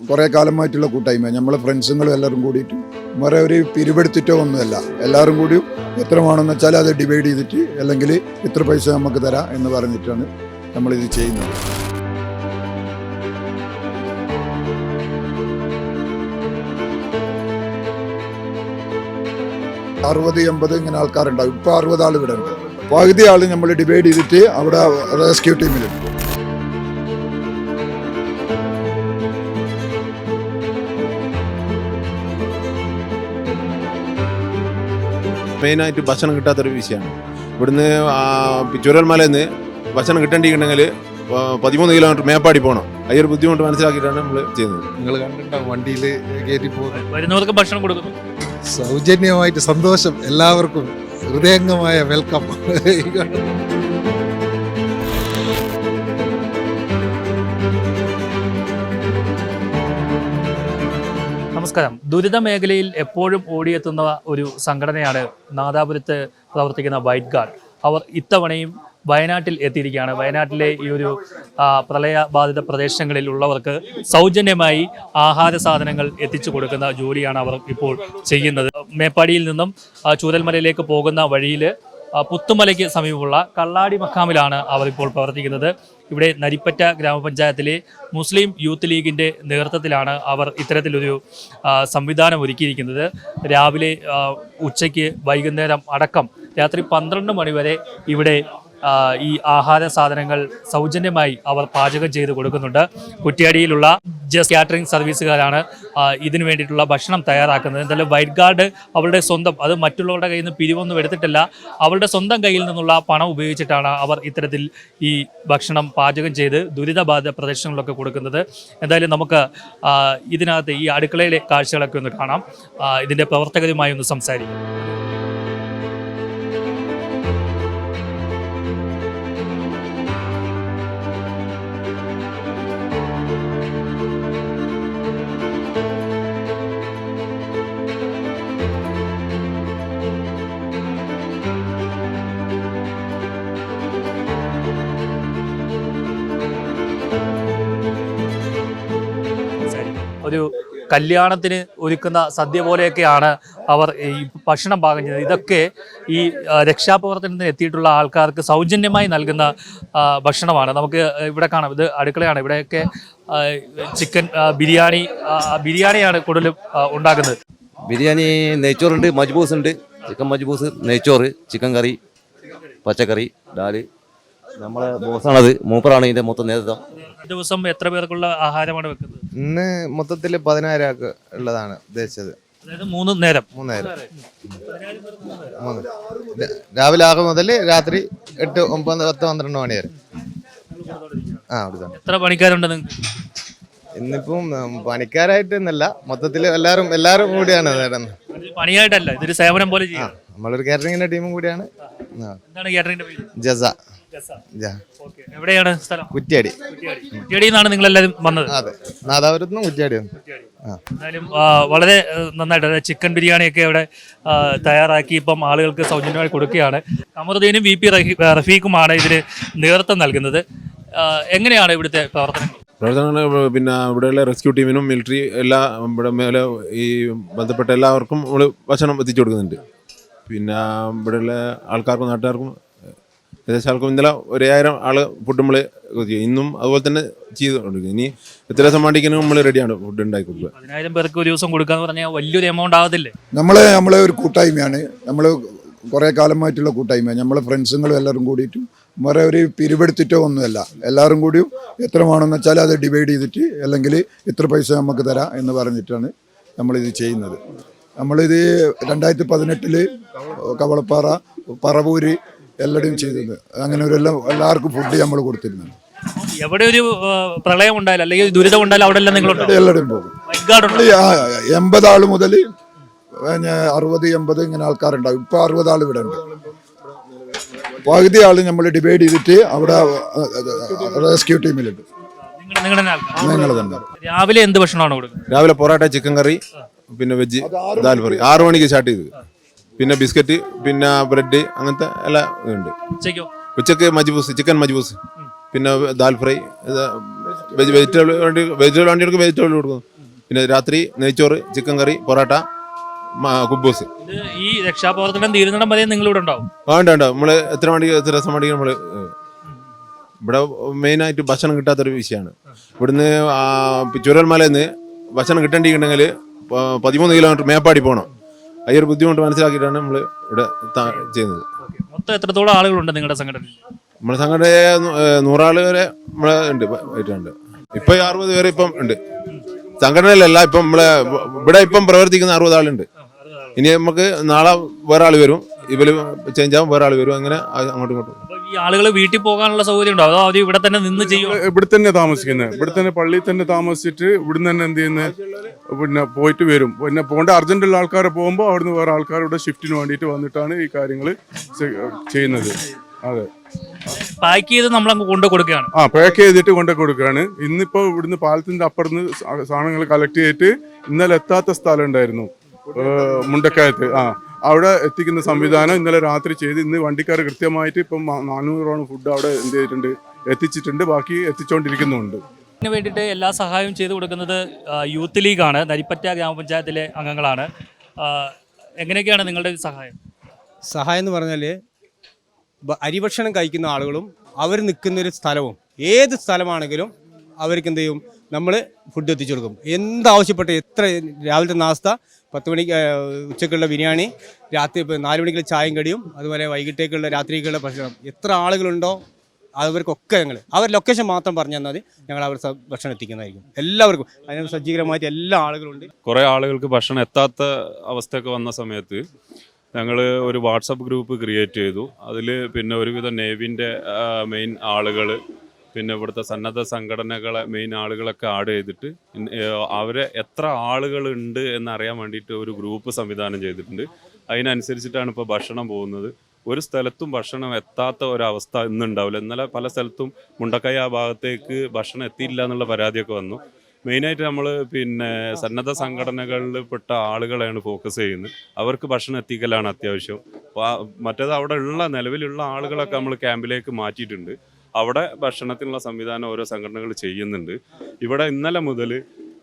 കുറേ കാലമായിട്ടുള്ള കൂട്ടായ്മ നമ്മളെ ഫ്രണ്ട്സുകളും എല്ലാവരും കൂടിയിട്ട് വേറെ ഒരു പിരിവെടുത്തിട്ടോ ഒന്നുമല്ല. എല്ലാവരും കൂടി എത്രമാണെന്ന് വെച്ചാൽ അത് ഡിവൈഡ് ചെയ്തിട്ട് അല്ലെങ്കിൽ ഇത്ര പൈസ നമുക്ക് തരാം എന്ന് പറഞ്ഞിട്ടാണ് നമ്മളിത് ചെയ്യുന്നത്. അറുപത് എൺപത് ഇങ്ങനെ ആൾക്കാരുണ്ടാവും. ഇപ്പോൾ അറുപത് ആൾ ഇവിടെ ഉണ്ട്. പകുതി ആൾ നമ്മൾ ഡിവൈഡ് ചെയ്തിട്ട് അവിടെ റെസ്ക്യൂ ടീമിലുണ്ട് മെയിനായിട്ട് ഭക്ഷണം കിട്ടാത്തൊരു വിഷയമാണ്. ഇവിടുന്ന് ചുരൽമലയിൽ നിന്ന് ഭക്ഷണം കിട്ടേണ്ടിയിട്ടുണ്ടെങ്കിൽ പതിമൂന്ന് കിലോമീറ്റർ മേപ്പാടി പോകണം അതിൽ ഒരു ബുദ്ധിമുട്ട് മനസ്സിലാക്കിയിട്ടാണ് നമ്മൾ ചെയ്യുന്നത്. നിങ്ങൾ കണ്ടിട്ടുണ്ടാവും വണ്ടിയിൽ കയറ്റി പോകുന്നത്. വരുന്നവർക്ക് ഭക്ഷണം കൊടുക്കുന്നു. സൗജന്യമായിട്ട് സന്തോഷം. എല്ലാവർക്കും ഹൃദയംഗമായ വെൽക്കം നമസ്കാരം. ദുരിത മേഖലയിൽ എപ്പോഴും ഓടിയെത്തുന്ന ഒരു സംഘടനയാണ് നാദാപുരത്ത് പ്രവർത്തിക്കുന്ന വൈറ്റ് ഗാർഡ്. അവർ ഇത്തവണയും വയനാട്ടിൽ എത്തിയിരിക്കുകയാണ്. വയനാട്ടിലെ ഈ ഒരു പ്രളയബാധിത പ്രദേശങ്ങളിൽ ഉള്ളവർക്ക് സൗജന്യമായി ആഹാര സാധനങ്ങൾ എത്തിച്ചു കൊടുക്കുന്ന ജോലിയാണ് അവർ ഇപ്പോൾ ചെയ്യുന്നത്. മേപ്പാടിയിൽ നിന്നും ചൂരൽമലയിലേക്ക് പോകുന്ന വഴിയിൽ പുത്തുമലയ്ക്ക് സമീപമുള്ള കള്ളാടി മക്കാമിലാണ് അവർ ഇപ്പോൾ പ്രവർത്തിക്കുന്നത്. ഇവിടെ നരിപ്പറ്റ ഗ്രാമപഞ്ചായത്തിലെ മുസ്ലിം യൂത്ത് ലീഗിന്റെ നേതൃത്വത്തിലാണ് അവർ ഇത്തരത്തിലൊരു സംവിധാനം ഒരുക്കിയിരിക്കുന്നത്. രാവിലെ ഉച്ചയ്ക്ക് വൈകുന്നേരം അടക്കം രാത്രി പന്ത്രണ്ട് മണിവരെ ഇവിടെ ഈ ആഹാര സാധനങ്ങൾ സൗജന്യമായി അവർ പാചകം ചെയ്ത് കൊടുക്കുന്നുണ്ട്. കുറ്റ്യാടിയിലുള്ള ജസ്റ്റ് കാറ്ററിംഗ് സർവീസുകാരാണ് ഇതിനു വേണ്ടിയിട്ടുള്ള ഭക്ഷണം തയ്യാറാക്കുന്നത്. എന്തായാലും വൈറ്റ് ഗാർഡ് അവരുടെ സ്വന്തം അത് മറ്റുള്ളവരുടെ കയ്യിൽ നിന്ന് പിരിവൊന്നും എടുത്തിട്ടില്ല അവരുടെ സ്വന്തം കയ്യിൽ നിന്നുള്ള പണം ഉപയോഗിച്ചിട്ടാണ് അവർ ഇത്തരത്തിൽ ഈ ഭക്ഷണം പാചകം ചെയ്ത് ദുരിതബാധിത പ്രദേശങ്ങളിലൊക്കെ കൊടുക്കുന്നത്. എന്തായാലും നമുക്ക് ഇതിനകത്ത് ഈ അടുക്കളയിലെ കാഴ്ചകളൊക്കെ ഒന്ന് കാണാം. ഇതിന്റെ പ്രവർത്തകരുമായി ഒന്ന് സംസാരിക്കാം. ഒരു കല്യാണത്തിന് ഒരുക്കുന്ന സദ്യ പോലെയൊക്കെയാണ് അവർ ഈ ഭക്ഷണം പാകം ചെയ്യുന്നത് ഇതൊക്കെ ഈ രക്ഷാപ്രവർത്തനത്തിന് എത്തിയിട്ടുള്ള ആൾക്കാർക്ക് സൗജന്യമായി നൽകുന്ന ഭക്ഷണമാണ്. നമുക്ക് ഇവിടെ കാണാം. ഇത് അടുക്കളയാണ്. ഇവിടെയൊക്കെ ചിക്കൻ ബിരിയാണി ബിരിയാണിയാണ് കൂടുതലും ഉണ്ടാക്കുന്നത്. ബിരിയാണി നെയ്ച്ചോറുണ്ട് മജ്ബൂസ് ഉണ്ട് ചിക്കൻ മജ്ബൂസ് നെയ്ച്ചോറ് ചിക്കൻ കറി പച്ചക്കറി ഡാൽ നമ്മളെ ബോസാണത് മൂപ്പറാണ് ഇതിന്റെ മൊത്തം നേതൃത്വം. ദിവസം എത്ര പേർക്കുള്ള ആഹാരമാണ് വെക്കുന്നത്? ഇന്ന് മൊത്തത്തിൽ പതിനായിരം ആൾക്ക് ഉള്ളതാണ് ഉദ്ദേശിച്ചത്. അതായത് മൂന്ന് നേരം. മൂന്ന് ര- രാവിലെ ആറ് മുതൽ രാത്രി എട്ട് ഒമ്പത് പത്ത് പന്ത്രണ്ട് മണി വരെ. ആ എത്ര പണിക്കാരുണ്ട് നിങ്ങൾക്ക് ഇന്നിപ്പം ഉം, പണിക്കാരായിട്ടൊന്നല്ല. മൊത്തത്തിൽ എല്ലാവരും എല്ലാവരും കൂടിയാണ് നേടുന്നത് ഇത് പണിയായിട്ടല്ല ഇതൊരു സേവനം പോലെ ചെയ്യാം നമ്മളൊരു കാറ്ററിങ്ങിന്റെ ടീമും കൂടിയാണ്. ആ, എന്താണ് കേറ്ററിംഗിന്റെ പേര്? ജസ. എവിടെയാണ് സ്ഥലം? കുറ്റ്യാടി. നിന്നാണ് നിങ്ങൾ എല്ലാവരും വന്നത്? അതെ. നാദാപുരത്തുനിന്ന് കുറ്റ്യാടി വന്നു. ആ. എന്തായാലും ആ, വളരെ നന്നായിട്ട്. അതായത് ചിക്കൻ ബിരിയാണിയൊക്കെ ഇവിടെ ആ, തയ്യാറാക്കി ഇപ്പം ആളുകൾക്ക് സൗജന്യമായി കൊടുക്കുകയാണ്. അമറുദ്ദീനും വി പി റഫീഖുമാണ് ഇതിന് നേതൃത്വം നൽകുന്നത്. എങ്ങനെയാണ് ഇവിടുത്തെ പ്രവർത്തനങ്ങൾ? പ്രവർത്തനങ്ങൾ പിന്നെ ഇവിടെയുള്ള റെസ്ക്യൂ ടീമിനും മിലിറ്ററി എല്ലാ ഇവിടെ മേലെ ഈ ബന്ധപ്പെട്ട എല്ലാവർക്കും നമ്മൾ ഭക്ഷണം എത്തിച്ചു കൊടുക്കുന്നുണ്ട്. പിന്നെ ഇവിടെയുള്ള ആൾക്കാർക്കും നാട്ടുകാർക്കും ഏകദേശം ആൾക്കും ഇന്നലെ ഒരായിരം ആൾ ഫുഡ് നമ്മൾ ഇന്നും അതുപോലെ തന്നെ ചെയ്തു ഇനി എത്ര ദിവസം നമ്മൾ റെഡിയാണ് ഫുഡ് ഉണ്ടാക്കി കൊടുക്കുക. പതിനായിരം പേർക്ക് ഒരു ദിവസം കൊടുക്കാന്ന് പറഞ്ഞാൽ വലിയൊരു എമൗണ്ട് ആവത്തില്ലേ? നമ്മളെ നമ്മളെ ഒരു കൂട്ടായ്മയാണ്. നമ്മൾ കുറേ കാലമായിട്ടുള്ള കൂട്ടായ്മ നമ്മളെ ഫ്രണ്ട്സുകളും എല്ലാവരും കൂടിയിട്ടും വേറെ ഒരു പിരിവെടുത്തിട്ടോ ഒന്നുമല്ല. എല്ലാവരും കൂടിയും എത്ര വേണമെന്ന് വെച്ചാൽ അത് ഡിവൈഡ് ചെയ്തിട്ട് അല്ലെങ്കിൽ ഇത്ര പൈസ നമുക്ക് തരാം എന്ന് പറഞ്ഞിട്ടാണ് നമ്മളിത് ചെയ്യുന്നത്. നമ്മളിത് രണ്ടായിരത്തി പതിനെട്ടിൽ കവളപ്പാറ പറവൂര് എല്ലായിടും ചെയ്തത്. അങ്ങനെ ഒരു എല്ലാം എല്ലാവർക്കും ഫുഡ് നമ്മൾ കൊടുത്തിരുന്നു എവിടെ ഒരു പ്രളയം ഉണ്ടായാലും അല്ലെങ്കിൽ ദുരിതം ഉണ്ടായാലും അവിടെ എല്ലാം നിങ്ങളുണ്ടോ? എല്ലായിടും പോകും. എൺപത് ആൾ മുതൽ അറുപത് എൺപത് ഇങ്ങനെ ആൾക്കാരുണ്ടാവും. ഇപ്പൊ അറുപത് ആൾ ഇവിടെ ഉണ്ട്. പകുതി ആൾ നമ്മൾ ഡിവൈഡ് ചെയ്തിട്ട് അവിടെ റെസ്ക്യൂ ടീമിലുണ്ട് നിങ്ങൾ നിങ്ങൾ തന്നെ രാവിലെ എന്ത് ഭക്ഷണമാണ് രാവിലെ പൊറോട്ട ചിക്കൻ കറി പിന്നെ വെജ് ദാൽ കറി ആറു മണിക്ക് സ്റ്റാർട്ട് ചെയ്തത്. പിന്നെ ബിസ്ക്കറ്റ് പിന്നെ ബ്രെഡ് അങ്ങനത്തെ എല്ലാ ഇതുണ്ട്. ഉച്ചയ്ക്കോ? ഉച്ചയ്ക്ക് മജ്ബൂസ് ചിക്കൻ മജ്ബൂസ്. പിന്നെ ദാൽ ഫ്രൈ വെജിറ്റബിൾ വേണ്ടി വെജിറ്റബിൾ വേണ്ടി വെജിറ്റബിൾ വേണ്ടിയവർക്ക് വെജിറ്റബിൾ കൊടുക്കും. പിന്നെ രാത്രി നെയ്ച്ചോറ് ചിക്കൻ കറി പൊറോട്ട കുബൂസ്. ഈ രക്ഷാപ്രവർത്തനം തീരുന്നിടം വരെ നിങ്ങളിവിടെ ഉണ്ടാവും? ആ ഉണ്ട് ഉണ്ട്. നമ്മൾ എത്ര മണി എത്ര രസം മണി നമ്മൾ ഇവിടെ മെയിനായിട്ട് ഭക്ഷണം കിട്ടാത്തൊരു വിഷയമാണ് ഇവിടുന്ന് ചുരൽമലയിൽ നിന്ന് ഭക്ഷണം കിട്ടേണ്ടിയിട്ടുണ്ടെങ്കിൽ പതിമൂന്ന് കിലോമീറ്റർ മേപ്പാടി പോകണം ആ ഒരു ബുദ്ധിമുട്ട് മനസ്സിലാക്കിയിട്ടാണ് നമ്മൾ ഇവിടെ ത- ചെയ്യുന്നത്. മൊത്തം എത്രത്തോളം ആളുകളുണ്ട് നിങ്ങളുടെ സംഘടനയിൽ? നമ്മുടെ സംഘടന നൂറാൾ വരെ നമ്മളെ ഉണ്ട് ആയിട്ടുണ്ട്. ഇപ്പൊ ഈ അറുപത് പേര് ഇപ്പം ഉണ്ട്. സംഘടനയിലല്ല ഇപ്പം നമ്മളെ ഇവിടെ ഇപ്പം പ്രവർത്തിക്കുന്ന അറുപത് ആളുണ്ട്. ഇനി നമുക്ക് നാളെ വേറെ ആൾ വരും. ഇവർ ചേഞ്ച് ആവും വേറെ ആൾ വരും. അങ്ങനെ അങ്ങോട്ടും ഇങ്ങോട്ടും. ഈ ആളുകൾ വീട്ടിൽ പോകാനുള്ള സൗകര്യം ഉണ്ടോ അതോ അവർ ഇവിടെ തന്നെ നിന്ന് ചെയ്യും ഇവിടെ തന്നെ താമസിക്കുന്നത് ഇവിടെ തന്നെ പള്ളിയിൽ തന്നെ താമസിച്ചിട്ട് ഇവിടുന്ന് തന്നെ എന്ത് ചെയ്യുന്നത് പിന്നെ പോയിട്ട് വരും. പിന്നെ പോകേണ്ട അർജന്റുള്ള ആൾക്കാരെ പോകുമ്പോൾ അവിടുന്ന് വേറെ ആൾക്കാരുടെ ഷിഫ്റ്റിന് വേണ്ടിയിട്ട് വന്നിട്ടാണ് ഈ കാര്യങ്ങൾ ചെയ്യുന്നത്. അതെ. പാക്ക് ചെയ്ത് നമ്മൾ അങ്ങ് കൊണ്ടു കൊടുക്കുകയാണ്. ആ പാക്ക് ചെയ്തിട്ട് കൊണ്ടു കൊടുക്കുകയാണ്. ഇന്നിപ്പോ ഇവിടുന്ന് പാലത്തിന്റെ അപ്പുറത്ത് സാധനങ്ങൾ കളക്ട് ചെയ്തിട്ട് ഇന്നലെ എത്താത്ത സ്ഥലം ഉണ്ടായിരുന്നു. മുണ്ടക്കായത്ത് മുണ്ടക്കയത്ത്. ആ അവിടെ എത്തിക്കുന്ന സംവിധാനം ഇന്നലെ രാത്രി ചെയ്ത് ഇന്ന് വണ്ടിക്കാർ കൃത്യമായിട്ട് ഇപ്പം നാനൂറോളം ഫുഡ് അവിടെ എന്ത് ചെയ്തിട്ടുണ്ട് എത്തിച്ചിട്ടുണ്ട്. ബാക്കി എത്തിച്ചുകൊണ്ടിരിക്കുന്നുണ്ട് ഇതിന് വേണ്ടിയിട്ട് എല്ലാ സഹായവും ചെയ്തു കൊടുക്കുന്നത് യൂത്ത് ലീഗാണ്. നരിപ്പറ്റ ഗ്രാമപഞ്ചായത്തിലെ അംഗങ്ങളാണ്. എങ്ങനെയൊക്കെയാണ് നിങ്ങളുടെ സഹായം? സഹായം എന്ന് പറഞ്ഞാൽ അരിഭക്ഷണം കഴിക്കുന്ന ആളുകളും അവർ നിൽക്കുന്ന ഒരു സ്ഥലവും ഏത് സ്ഥലമാണെങ്കിലും അവർക്ക് എന്ത് ചെയ്യും? നമ്മൾ ഫുഡ് എത്തിച്ചു കൊടുക്കും. എന്താവശ്യപ്പെട്ട് എത്ര രാവിലത്തെ നാസ്ത പത്ത് മണിക്ക് ഉച്ചക്കുള്ള ബിരിയാണി രാത്രി നാല് മണിക്കുള്ള ചായയും കടിയും അതുപോലെ വൈകിട്ടേക്കുള്ള രാത്രിക്കുള്ള ഭക്ഷണം. എത്ര ആളുകളുണ്ടോ അവർക്കൊക്കെ ഞങ്ങൾ അവർ ലൊക്കേഷൻ മാത്രം പറഞ്ഞു തന്നാൽ ഞങ്ങൾ അവർ ഭക്ഷണം എത്തിക്കുന്നതായിരിക്കും. എല്ലാവർക്കും. അതിന് സജ്ജീകരമായിട്ട് എല്ലാ ആളുകളുണ്ട്. കുറേ ആളുകൾക്ക് ഭക്ഷണം എത്താത്ത അവസ്ഥയൊക്കെ വന്ന സമയത്ത് ഞങ്ങൾ ഒരു വാട്സപ്പ് ഗ്രൂപ്പ് ക്രിയേറ്റ് ചെയ്തു. അതിൽ പിന്നെ ഒരുവിധം നേവിന്റെ മെയിൻ ആളുകൾ പിന്നെ ഇവിടുത്തെ സന്നദ്ധ സംഘടനകളെ മെയിൻ ആളുകളൊക്കെ ആഡ് ചെയ്തിട്ട് അവരെ എത്ര ആളുകളുണ്ട് എന്നറിയാൻ വേണ്ടിയിട്ട് ഒരു ഗ്രൂപ്പ് സംവിധാനം ചെയ്തിട്ടുണ്ട്. അതിനനുസരിച്ചിട്ടാണ് ഇപ്പോൾ ഭക്ഷണം പോകുന്നത്. ഒരു സ്ഥലത്തും ഭക്ഷണം എത്താത്ത ഒരവസ്ഥ ഇന്നുണ്ടാവില്ല. ഇന്നലെ പല സ്ഥലത്തും മുണ്ടക്കൈ ആ ഭാഗത്തേക്ക് ഭക്ഷണം എത്തിയില്ല എന്നുള്ള പരാതിയൊക്കെ വന്നു. മെയിനായിട്ട് നമ്മൾ പിന്നെ സന്നദ്ധ സംഘടനകളിൽ പെട്ട ആളുകളെയാണ് ഫോക്കസ് ചെയ്യുന്നത്. അവർക്ക് ഭക്ഷണം എത്തിക്കലാണ് അത്യാവശ്യം. മറ്റേത് അവിടെ ഉള്ള നിലവിലുള്ള ആളുകളൊക്കെ നമ്മൾ ക്യാമ്പിലേക്ക് മാറ്റിയിട്ടുണ്ട്. അവിടെ ഭക്ഷണത്തിനുള്ള സംവിധാനം ഓരോ സംഘടനകൾ ചെയ്യുന്നുണ്ട്. ഇവിടെ ഇന്നലെ മുതൽ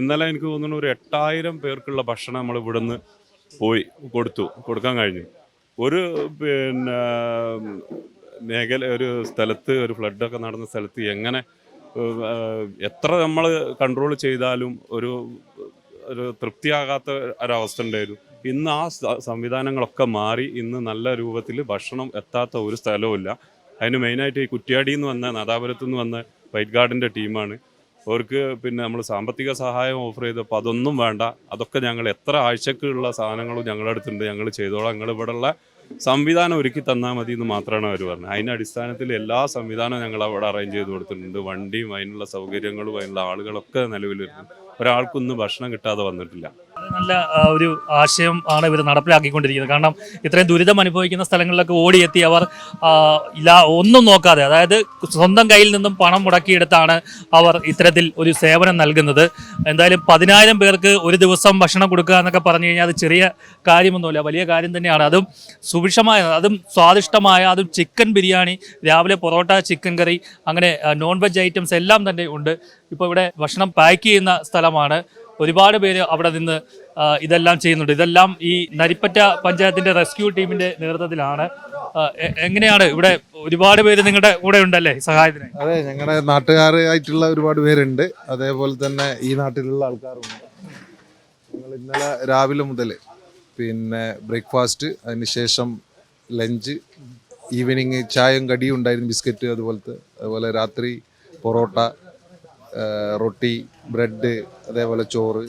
ഇന്നലെ എനിക്ക് തോന്നുന്നു ഒരു എട്ടായിരം പേർക്കുള്ള ഭക്ഷണം നമ്മൾ ഇവിടുന്ന് പോയി കൊടുത്തു കൊടുക്കാൻ കഴിഞ്ഞു. ഒരു പിന്നെ മേഖല ഒരു സ്ഥലത്ത് ഒരു ഫ്ലഡൊക്കെ നടന്ന സ്ഥലത്ത് എങ്ങനെ എത്ര നമ്മൾ കൺട്രോൾ ചെയ്താലും ഒരു ഒരു തൃപ്തിയാകാത്ത ഒരവസ്ഥ ഉണ്ടായിരുന്നു. ഇന്ന് ആ സംവിധാനങ്ങളൊക്കെ മാറി ഇന്ന് നല്ല രൂപത്തിൽ ഭക്ഷണം എത്താത്ത ഒരു സ്ഥലവുമില്ല. അതിന് മെയിനായിട്ട് ഈ കുറ്റ്യാടിയിൽ നിന്ന് വന്ന നാദാപുരത്തു നിന്ന് വന്ന വൈറ്റ് ഗാർഡിന്റെ ടീമാണ്. അവർക്ക് പിന്നെ നമ്മൾ സാമ്പത്തിക സഹായം ഓഫർ ചെയ്തപ്പോൾ അതൊന്നും വേണ്ട. അതൊക്കെ ഞങ്ങൾ എത്ര ആഴ്ചക്കുള്ള സാധനങ്ങളും ഞങ്ങളുടെ അടുത്തുണ്ട്. ഞങ്ങൾ ചെയ്തോളാം. ഞങ്ങൾ ഇവിടെയുള്ള സംവിധാനം ഒരുക്കി തന്നാൽ മതി എന്ന് മാത്രമാണ് അവർ പറഞ്ഞത്. അതിന്റെ അടിസ്ഥാനത്തിൽ എല്ലാ സംവിധാനവും ഞങ്ങൾ അവിടെ അറേഞ്ച് ചെയ്ത് കൊടുത്തിട്ടുണ്ട്. വണ്ടിയും അതിനുള്ള സൗകര്യങ്ങളും അതിനുള്ള ആളുകളൊക്കെ നിലവിൽ വരുന്നു ഒരാൾക്കൊന്നും ഭക്ഷണം കിട്ടാതെ വന്നിട്ടില്ല. നല്ല ഒരു ആശയം ആണ് ഇവർ നടപ്പിലാക്കിക്കൊണ്ടിരിക്കുന്നത്. കാരണം ഇത്രയും ദുരിതം അനുഭവിക്കുന്ന സ്ഥലങ്ങളിലൊക്കെ ഓടിയെത്തി അവർ ഇല്ലാ ഒന്നും നോക്കാതെ അതായത് സ്വന്തം കയ്യിൽ നിന്നും പണം മുടക്കിയെടുത്താണ് അവർ ഇത്തരത്തിൽ ഒരു സേവനം നൽകുന്നത്. എന്തായാലും പതിനായിരം പേർക്ക് ഒരു ദിവസം ഭക്ഷണം കൊടുക്കുക എന്നൊക്കെ പറഞ്ഞു കഴിഞ്ഞാൽ അത് ചെറിയ കാര്യമൊന്നുമില്ല വലിയ കാര്യം തന്നെയാണ്. അതും സുഭിക്ഷമായ അതും സ്വാദിഷ്ടമായ അതും ചിക്കൻ ബിരിയാണി രാവിലെ പൊറോട്ട ചിക്കൻ കറി അങ്ങനെ നോൺ വെജ് ഐറ്റംസ് എല്ലാം തന്നെ ഉണ്ട്. ഇപ്പോൾ ഇവിടെ ഭക്ഷണം പാക്ക് ചെയ്യുന്ന സ്ഥലമാണ്. ഒരുപാട് പേര് അവിടെ നിന്ന് ഇതെല്ലാം ചെയ്യുന്നുണ്ട്. ഇതെല്ലാം ഈ നരിപ്പറ്റ പഞ്ചായത്തിന്റെ റെസ്ക്യൂ ടീമിന്റെ നേതൃത്വത്തിലാണ്. എങ്ങനെയാണ് ഇവിടെ ഒരുപാട് പേര് നിങ്ങളുടെ കൂടെ ഉണ്ടല്ലേ സഹായത്തിന്? അതെ ഞങ്ങളുടെ നാട്ടുകാരായിട്ടുള്ള ഒരുപാട് പേരുണ്ട്. അതേപോലെ തന്നെ ഈ നാട്ടിലുള്ള ആൾക്കാരുണ്ട്. ഞങ്ങൾ ഇന്നലെ രാവിലെ മുതൽ പിന്നെ ബ്രേക്ക്ഫാസ്റ്റ് അതിനുശേഷം ലഞ്ച് ഈവനിങ് ചായയും കടിയും ഉണ്ടായിരുന്നു ബിസ്ക്കറ്റ് അതുപോലത്തെ. അതുപോലെ രാത്രി പൊറോട്ട റൊട്ടി ബ്രെഡ് അതേപോലെ ചോറ്.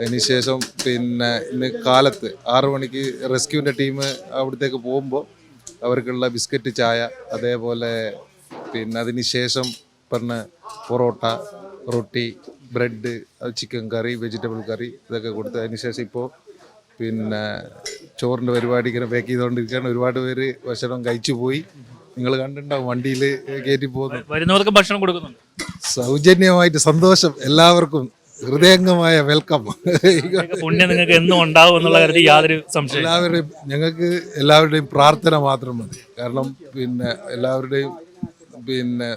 അതിനുശേഷം പിന്നെ ഇന്ന് കാലത്ത് ആറു മണിക്ക് റെസ്ക്യൂവിന്റെ ടീം അവിടത്തേക്ക് പോകുമ്പോൾ അവർക്കുള്ള ബിസ്ക്കറ്റ് ചായ അതേപോലെ പിന്നെ അതിന് ശേഷം പറഞ്ഞ പൊറോട്ട റൊട്ടി bread chicken curry vegetable curry ഇതൊക്കെ കൊടുത്ത് അതിന് ശേഷം ഇപ്പോൾ പിന്നെ ചോറിന്റെ പരിപാടി ഇങ്ങനെ പാക്ക് ചെയ്തുകൊണ്ടിരിക്കുകയാണ്. ഒരുപാട് പേര് ഭക്ഷണം കഴിച്ചു പോയി. നിങ്ങൾ കണ്ടിട്ടുണ്ടാവും വണ്ടിയിൽ കയറ്റി പോകുന്നു. വരുന്നവർക്ക് ഭക്ഷണം കൊടുക്കുന്നുണ്ട്. സൗജന്യമായിട്ട് സന്തോഷം എല്ലാവർക്കും. ഹൃദയംഗമായ വെൽക്കം പുണ്യം നിങ്ങൾക്ക് എന്നും ഉണ്ടാവും എന്നുള്ള കാര്യത്തിൽ യാതൊരു സംശയം എല്ലാവരുടെയും ഞങ്ങൾക്ക് എല്ലാവരുടെയും പ്രാർത്ഥന മാത്രം മതി. കാരണം പിന്നെ എല്ലാവരുടെയും പിന്നെ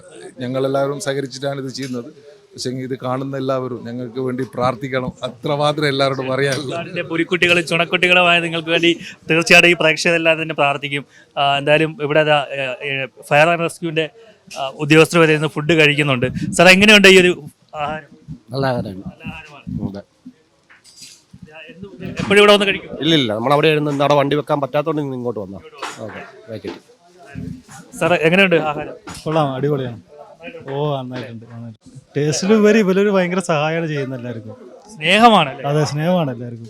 ഞങ്ങളെല്ലാവരും സഹകരിച്ചിട്ടാണ് ഇത് ചെയ്യുന്നത്. പക്ഷേ ഇത് കാണുന്ന എല്ലാവരും ഞങ്ങൾക്ക് വേണ്ടി പ്രാർത്ഥിക്കണം. അത്രമാത്രം എല്ലാവരോടും പറയാനുള്ളൂ നാടിന്റെ പുലിക്കുട്ടികളും ചുണക്കുട്ടികളുമായ നിങ്ങൾക്ക് വേണ്ടി തീർച്ചയായിട്ടും ഈ പ്രേക്ഷകരെല്ലാം തന്നെ പ്രാർത്ഥിക്കും. എന്തായാലും ഇവിടെ ഫയർ ആൻഡ് റെസ്ക്യൂവിന്റെ ആ, ഉദ്യോഗസ്ഥർ വരെ ഫുഡ് കഴിക്കുന്നുണ്ട്. സാർ എങ്ങനെയുണ്ട് ഈ ഒരു ആഹാരം? നല്ല ആഹാരമാണ് നല്ല എപ്പോഴും ഇവിടെ വന്ന് കഴിക്കും? ഇല്ല ഇല്ല നമ്മൾ അവിടെ ഇരുന്ന് അവിടെ വണ്ടി വെക്കാൻ പറ്റാത്തതുകൊണ്ട് ഇങ്ങോട്ട് വന്നാ ഓക്കെ സാറേ സാർ എങ്ങനെയുണ്ട് ആഹാരം? കൊള്ളാം അടിപൊളിയാണ്. ഓ നന്നായിട്ടുണ്ട് ടേസ്റ്റിലുപരി ഇവരൊരു ഭയങ്കര സഹായമാണ് ചെയ്യുന്നത് എല്ലാവർക്കും. സ്നേഹമാണ് അതെ സ്നേഹമാണ് എല്ലാവർക്കും.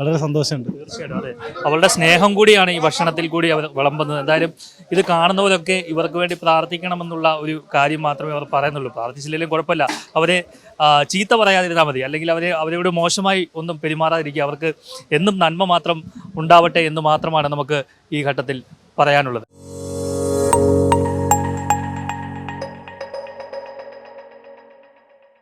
വളരെ സന്തോഷമുണ്ട്. തീർച്ചയായിട്ടും അതെ. അവളുടെ സ്നേഹം കൂടിയാണ് ഈ ഭക്ഷണത്തിൽ കൂടി അവർ വിളമ്പുന്നത്. എന്തായാലും ഇത് കാണുന്നവരൊക്കെ ഇവർക്ക് വേണ്ടി പ്രാർത്ഥിക്കണമെന്നുള്ള ഒരു കാര്യം മാത്രമേ അവർ പറയുന്നുള്ളൂ. പ്രാർത്ഥിച്ചില്ലെങ്കിലും കുഴപ്പമില്ല. അവരെ ചീത്ത പറയാതിരുന്നാൽ മതി. അല്ലെങ്കിൽ അവരെ അവരോട് മോശമായി ഒന്നും പെരുമാറാതിരിക്കുക. അവർക്ക് എന്നും നന്മ മാത്രം ഉണ്ടാവട്ടെ എന്ന് മാത്രമാണ് നമുക്ക് ഈ ഘട്ടത്തിൽ പറയാനുള്ളത്.